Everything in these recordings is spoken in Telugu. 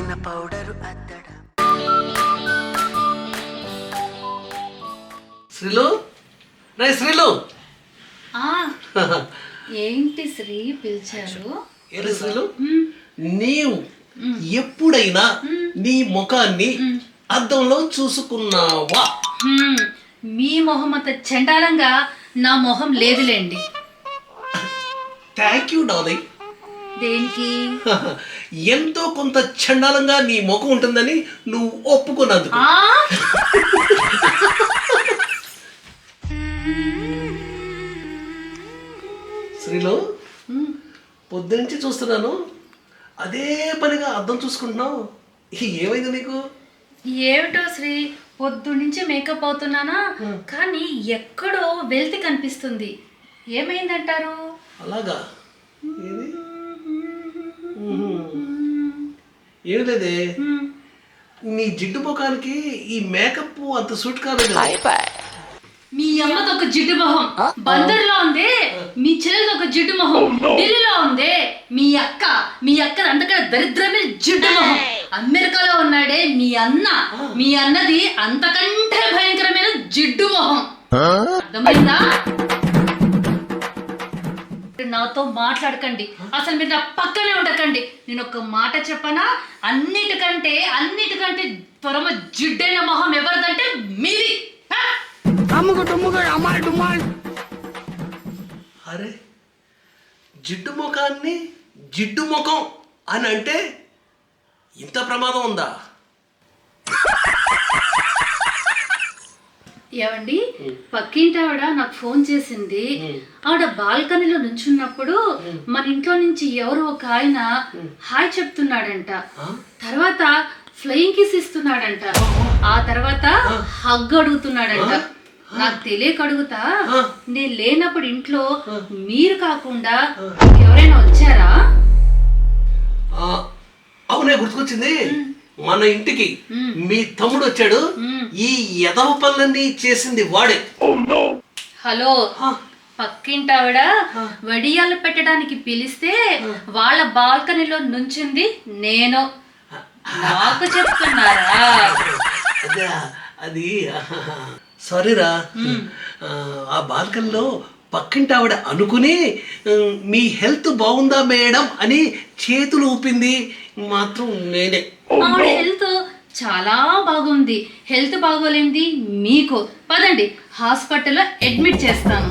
పౌడరు అద్దడ. శ్రీలు? శ్రీలు. ఏంటి శ్రీ పిలిచారు? ఏరే శ్రీలు. నీవు ఎప్పుడైనా నీ ముఖాన్ని అద్దంలో చూసుకున్నావా? మీ మొహం అంత చండాలంగా నా మొహం లేదులేండి. థ్యాంక్ యూ డార్లింగ్ దేనికి? ఎంతో కొంత చండాలంగా నీ ముఖం ఉంటుందని నువ్వు ఒప్పుకున్నందుకు. శ్రీలు. పొద్దునుంచి చూస్తున్నాను. అదే పనిగా అద్దం చూసుకుంటున్నావు. ఏమైంది నీకు? ఏమిటో శ్రీ పొద్దు నుంచి మేకప్ అవుతున్నానా? కానీ ఎక్కడో వెల్తి కనిపిస్తుంది. ఏమైందంటారు? అలాగా? లేదే? మ్మ్. నీ జిడ్డు ముఖానికి ఈ మేకప్ అంత సూట్ కాదు మీ అమ్మది ఒక జిడ్డు మొహం. బందర్లో ఉంది మీ చెల్లెది ఒక జిడ్డు మొహం. ఢిల్లీలో ఉంది మీ అక్క మీ అక్క అంతకన్నా దరిద్రమే జిడ్డు మొహం. అమెరికాలో ఉన్నాడే మీ అన్న. మీ అన్నది అంతకంటే భయంకరమైన జిడ్డు మొహం. అర్థమైందా? నాతో మాట్లాడకండి. అసలు మీరు నా పక్కనే ఉండకండి. నేను ఒక మాట చెప్పనా? అన్నిటికంటే అన్నిటికంటే పరమ జిడ్డైన మొహం ఎవరిదంటే మీది. హా? అరే జిడ్డు ముఖాన్ని జిడ్డు ముఖం అని అంటే ఇంత ప్రమాదం ఉందా? ఏవండి? పక్కింటి ఆవిడ నాకు ఫోన్ చేసింది. ఆవిడ బాల్కనీలో నుంచున్నప్పుడు మన ఇంట్లో నుంచి ఎవరో ఒక ఆయన హాయ్ చెప్తున్నాడంట. తర్వాత ఫ్లయింగ్ కిస్ ఇస్తున్నాడంట. ఆ తర్వాత హగ్ అడుగుతున్నాడంట. నాకు తెలియక అడుగుతా. నేను లేనప్పుడు ఇంట్లో మీరు కాకుండా ఎవరైనా వచ్చారా? అవునే గుర్తుకొచ్చింది. మన ఇంటికి మీ తమ్ముడు వచ్చాడు. ఈ ఎదవ పనులన్నీ చేసింది వాడే. హలో పక్కింటి ఆవిడ వడియాలు పెట్టడానికి పిలిస్తే వాళ్ళ బాల్కనీలో నుంచింది నేను. నాకు చెప్తున్నారా? అదే సారీరా. ఆ బాల్కనీలో పక్కింటి ఆవిడ అనుకుని మీ హెల్త్ బాగుందా మేడం అని చేతులు ఊపింది మాత్రం నేనే. ఆవిడ హెల్త్ చాలా బాగుంది. హెల్త్ బాగోలేంది మీకు. పదండి హాస్పిటల్లో అడ్మిట్ చేస్తాను.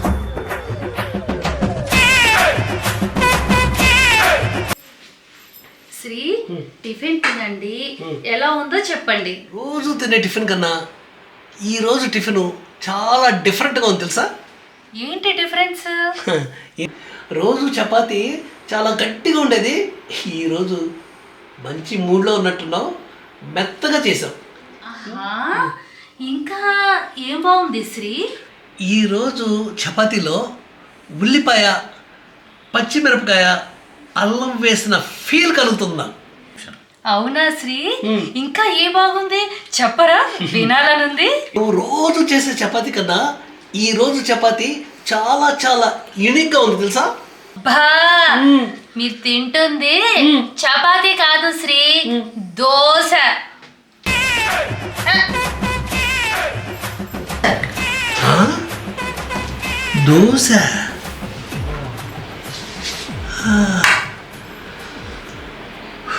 శ్రీ టిఫిన్ తినండి. ఎలా ఉందో చెప్పండి. రోజు తినే టిఫిన్ కన్నా ఈ రోజు టిఫిన్ చాలా డిఫరెంట్గా ఉంది తెలుసా? ఏంటి డిఫరెన్స్? రోజు చపాతి చాలా గట్టిగా ఉండేది. ఈరోజు మంచి మూడ్లో ఉన్నట్టున్నావు. మెత్తగా ఆహా ఇంకా ఏం బాగుంది శ్రీ? ఈరోజు చపాతీలో ఉల్లిపాయ పచ్చిమిరపకాయ అల్లం వేసిన ఫీల్ కలుగుతుందా? అవునా శ్రీ? ఇంకా ఏ బాగుంది? చెప్పరా వినాలనుంది. నువ్వు రోజు చేసే చపాతీ కన్నా ఈ రోజు చపాతీ చాలా చాలా యూనిక్గా ఉంది తెలుసా? బా మీరు తింటుంది చపాతీ కాదు దోశ ఆ.